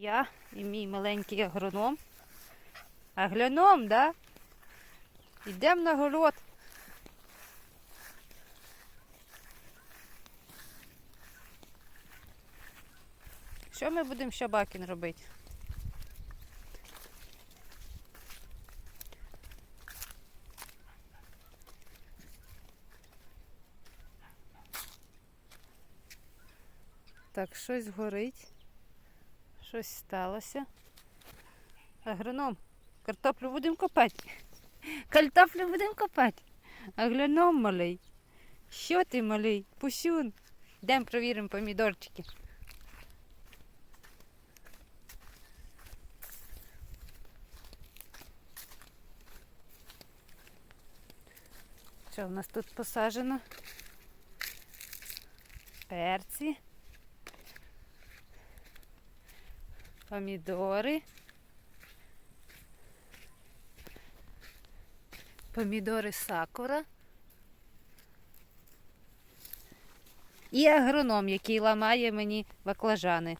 Я і мій маленький агроном. Агроном, да? Йдемо на город. Що ми будемо Щабакін робити? Так, щось горить. Щось сталося. Агроном, картоплю будемо копати. Картоплю будемо копати. Агроном малий. Що ти малий? Пусюн. Йдемо провіримо помідорчики. Що в нас тут посаджено? Перці. Помідори. Помідори сакура. І агроном, який ламає мені баклажани.